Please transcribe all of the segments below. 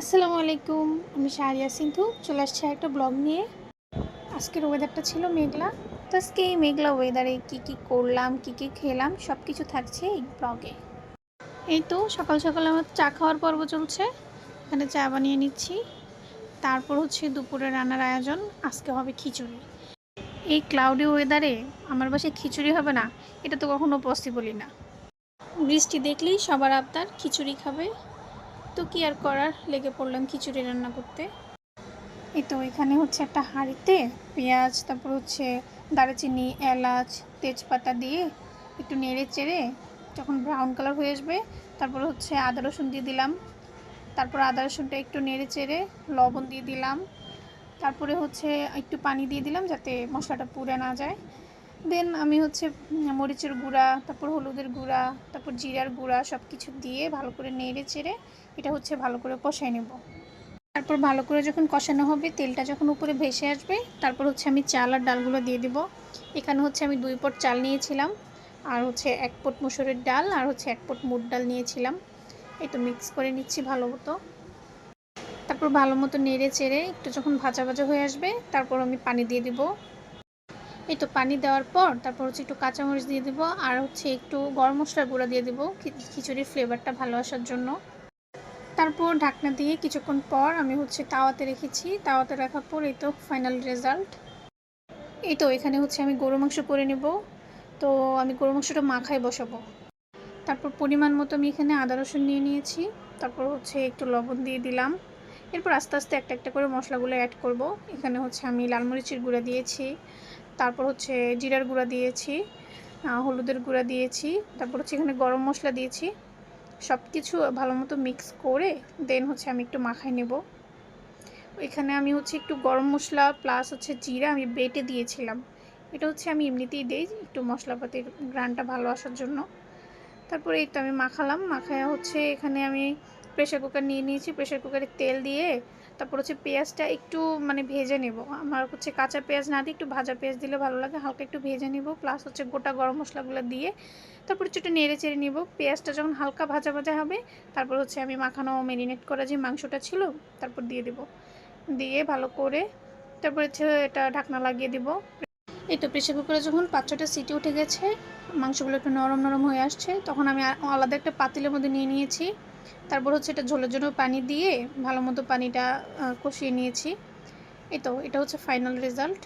আসসালামু আলাইকুম, আমি শাহরিয়া সিন্ধু, চলে আসছি একটা ব্লগ নিয়ে। আজকের ওয়েদারটা ছিল মেঘলা। তো আজকে এই মেঘলা ওয়েদারে কী কী করলাম, কী কী খেলাম সব কিছু থাকছে এই ব্লগে। এই তো সকাল সকাল আমার চা খাওয়ার পর্ব চলছে। এখানে চা বানিয়ে নিচ্ছি। তারপর হচ্ছে দুপুরে রান্নার আয়োজন, আজকে হবে খিচুড়ি। এই ক্লাউডি ওয়েদারে আমার বাসায় খিচুড়ি হবে না, এটা তো কখনো পসিবলই না। বৃষ্টি দেখলেই সবার আবদার, খিচুড়ি খাবে। তো কি আর করার? লেগে পড়লাম খিচুড়ি রান্না করতে। এই তো এখানে হচ্ছে একটা হাঁড়িতে পেঁয়াজ, তারপর হচ্ছে দারুচিনি, এলাচ, তেজপাতা দিয়ে একটু নেড়ে চেড়ে যখন ব্রাউন কালার হয়ে আসবে, তারপর হচ্ছে আদা রসুন দিয়ে দিলাম। তারপর আদা রসুনটা একটু নেড়ে চেড়ে লবণ দিয়ে দিলাম। তারপরে হচ্ছে একটু পানি দিয়ে দিলাম যাতে মশলাটা পুড়ে না যায়। দেন আমি হচ্ছে মরিচের গুঁড়া, তারপর হলুদের গুঁড়া, তারপর জিরার গুঁড়া সব কিছু দিয়ে ভালো করে নেড়ে চেড়ে এটা হচ্ছে ভালো করে কষাই নেব। তারপর ভালো করে যখন কষানো হবে, তেলটা যখন উপরে ভেসে আসবে, তারপর হচ্ছে আমি চাল আর ডালগুলো দিয়ে দেব। এখানে হচ্ছে আমি দুই পট চাল নিয়েছিলাম, আর হচ্ছে এক পট মুসুরের ডাল, আর হচ্ছে এক পট মুগ ডাল নিয়েছিলাম। এই তো মিক্স করে নিচ্ছি ভালো মতো। তারপর ভালো মতো নেড়ে চেড়ে একটু যখন ভাজা ভাজা হয়ে আসবে, তারপর আমি পানি দিয়ে দিব। এই তো পানি দেওয়ার পর তারপর হচ্ছে একটু কাঁচামরিচ দিয়ে দেবো, আর হচ্ছে একটু গরম মশলার গুঁড়া দিয়ে দেবো খিচুড়ির ফ্লেভারটা ভালো আসার জন্য। তারপর ঢাকনা দিয়ে কিছুক্ষণ পর আমি হচ্ছে তাওয়াতে রেখেছি, তাওয়াতে রাখার পর এই তো ফাইনাল রেজাল্ট এই তো এখানে হচ্ছে আমি গরু মাংস করে নেব, তো আমি গরু মাংসটা মাখায় বসাবো। তারপর পরিমাণ মতো আমি এখানে আদা রসুন নিয়ে নিয়েছি, তারপর হচ্ছে একটু লবণ দিয়ে দিলাম। এরপর আস্তে আস্তে একটা একটা করে মশলাগুলো অ্যাড করব। এখানে হচ্ছে আমি লাল মরিচের গুঁড়া দিয়েছি তারপর হচ্ছে জিরার গুঁড়া দিয়েছি হলুদের গুঁড়া দিয়েছি, তারপর হচ্ছে এখানে গরম মশলা দিয়েছি সব কিছু ভালো মতো মিক্স করে দেন হচ্ছে আমি একটু মাখাই নেব। এখানে আমি হচ্ছে একটু গরম মশলা প্লাস হচ্ছে জিরা আমি বেটে দিয়েছিলাম। এটা হচ্ছে আমি এমনিতেই দিই একটু মশলাপাতির গ্রানটা ভালো আসার জন্য। তারপরে এই তো আমি মাখালাম, মাখায় হচ্ছে এখানে আমি প্রেশার কুকার নিয়ে নিয়েছি প্রেশার কুকারে তেল দিয়ে তারপর হচ্ছে পেঁয়াজটা একটু মানে ভেজে নেব। আমার হচ্ছে কাঁচা পেঁয়াজ না দিয়ে একটু ভাজা পেঁয়াজ দিলে ভালো লাগে, হালকা একটু ভেজে নেব প্লাস হচ্ছে গোটা গরম মশলাগুলো দিয়ে তারপর হচ্ছে একটু নেড়ে চেড়ে নেব। পেঁয়াজটা যখন হালকা ভাজা ভাজা হবে, তারপর হচ্ছে আমি মাখানো ম্যারিনেট করা যে মাংসটা ছিল, তারপর দিয়ে দেব। দিয়ে ভালো করে তারপর হচ্ছে এটা ঢাকনা লাগিয়ে দেব। এই তো প্রেশার কুকারে যখন পাঁচ ছটা সিটি উঠে গেছে, মাংসগুলো একটু নরম নরম হয়ে আসছে, তখন আমি আলাদা একটা পাতিলের মধ্যে নিয়ে নিয়েছি। তারপর হচ্ছে এটা ঝোলের জন্য পানি দিয়ে ভালো মতো পানিটা কষিয়ে নিয়েছি। এই তো, এটা হচ্ছে ফাইনাল রেজাল্ট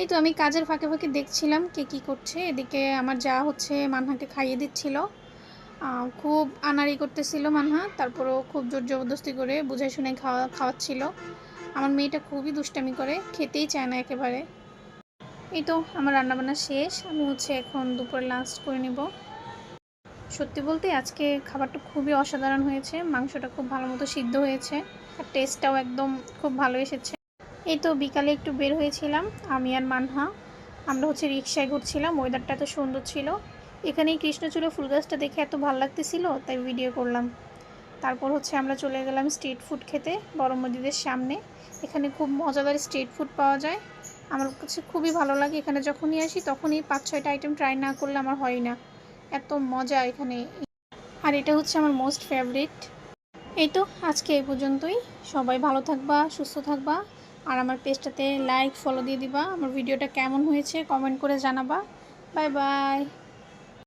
এই তো আমি কাজের ফাঁকে ফাঁকে দেখছিলাম কে কি করছে। এদিকে আমার যা হচ্ছে মানহাকে খাইয়ে দিচ্ছিল। খুব আনাড়ি করতেছিল মানহা, তারপরও খুব জোর জবরদস্তি করে বুঝাই শুনে খাওয়া, খাওয়াচ্ছিল। আমার মেয়েটা খুবই দুষ্টামি করে, খেতেই চায় না একেবারে। এই তো, আমার রান্নাবান্না শেষ। আমি হচ্ছে এখন দুপুরে লাঞ্চ করে নিব। সত্যি বলতে আজকে খাবারটা খুবই অসাধারণ হয়েছে, মাংসটা খুব ভালো মতো সিদ্ধ হয়েছে, আর টেস্টটাও একদম খুব ভালো এসেছে। এই তো বিকালে একটু বের হয়েছিলাম, আমি আর মানহা। আমরা হচ্ছে রিক্সায় ঘুরছিলাম ওয়েদারটা এত সুন্দর ছিল। এখানেই কৃষ্ণচূড়া ফুল গাছটা দেখে এত ভালো লাগতেছিল, তাই ভিডিও করলাম। তারপর হচ্ছে আমরা চলে গেলাম স্ট্রিট ফুড খেতে বড় মসজিদের সামনে। এখানে খুব মজাদার স্ট্রিট ফুড পাওয়া যায়। আমার কাছে খুবই ভালো লাগে, এখানে যখনই আসি তখনই পাঁচ ছয়টা আইটেম ট্রাই না করলে আমার হয় না। এত মজা এখানে। আর এটা হচ্ছে আমার মোস্ট ফেভারিট এই তো, আজকে এই পর্যন্তই। সবাই ভালো থাকবা, সুস্থ থাকবা। আর আমার পেজটাতে লাইক ফলো দিয়ে দিবা। আমার ভিডিওটা কেমন হয়েছে কমেন্ট করে জানাবা। Bye bye